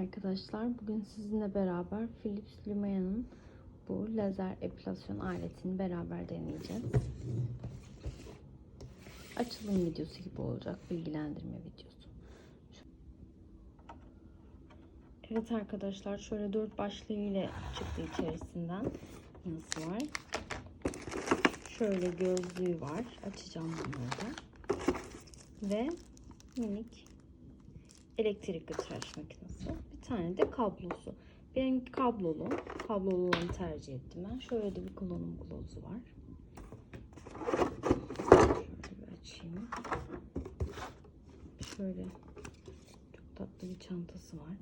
Arkadaşlar bugün sizinle beraber Philips Lumia'nın bu lazer epilasyon aletini beraber deneyeceğiz. Açılım videosu gibi olacak, bilgilendirme videosu. Evet arkadaşlar şöyle dört başlığı ile çıktı içerisinden. Nasıl var? Şöyle gözlüğü var. Açacağım bunları da. Ve minik elektrikli tıraş makinesi. Bir tane de kablosu. Benim kablolu. Kablolu olanı tercih ettim ben. Şöyle de bir kullanım kılavuzu var. Şöyle bir açayım. Şöyle çok tatlı bir çantası var.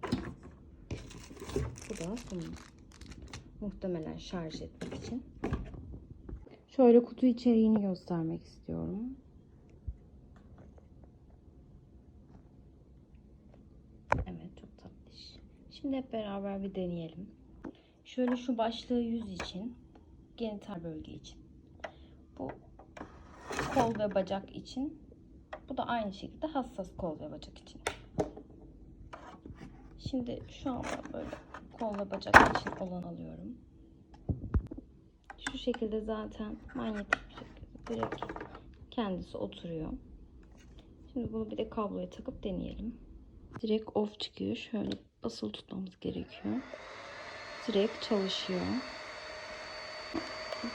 Bu da bunun. Muhtemelen şarj etmek için. Şöyle kutu içeriğini göstermek istiyorum. Evet çok tatlış. Şimdi hep beraber bir deneyelim. Şöyle şu başlığı yüz için, genital bölge için. Bu kol ve bacak için. Bu da aynı şekilde hassas kol ve bacak için. Şimdi şu an ben böyle kol ve bacak için olan alıyorum. Şu şekilde zaten manyetik bir şekilde direkt kendisi oturuyor. Şimdi bunu bir de kabloya takıp deneyelim. Direkt off çıkıyor. Şöyle basılı tutmamız gerekiyor. Direkt çalışıyor.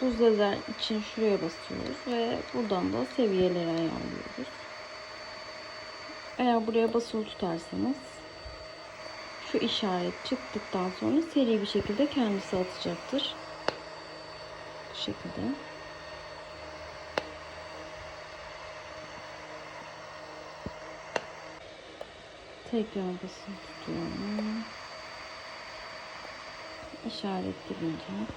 Buz lazer için şuraya basıyoruz ve buradan da seviyeleri ayarlıyoruz. Eğer buraya basılı tutarsanız şu işaret çıktıktan sonra seri bir şekilde kendisi atacaktır. Bu şekilde. Tekrar basılı tutuyorum. İşaret girince.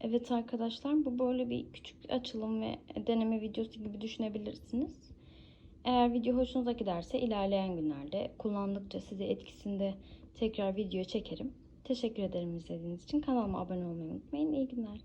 Evet arkadaşlar bu böyle bir küçük açılım ve deneme videosu gibi düşünebilirsiniz. Eğer video hoşunuza giderse ilerleyen günlerde kullandıkça size etkisinde tekrar video çekerim. Teşekkür ederim izlediğiniz için. Kanalıma abone olmayı unutmayın. İyi günler.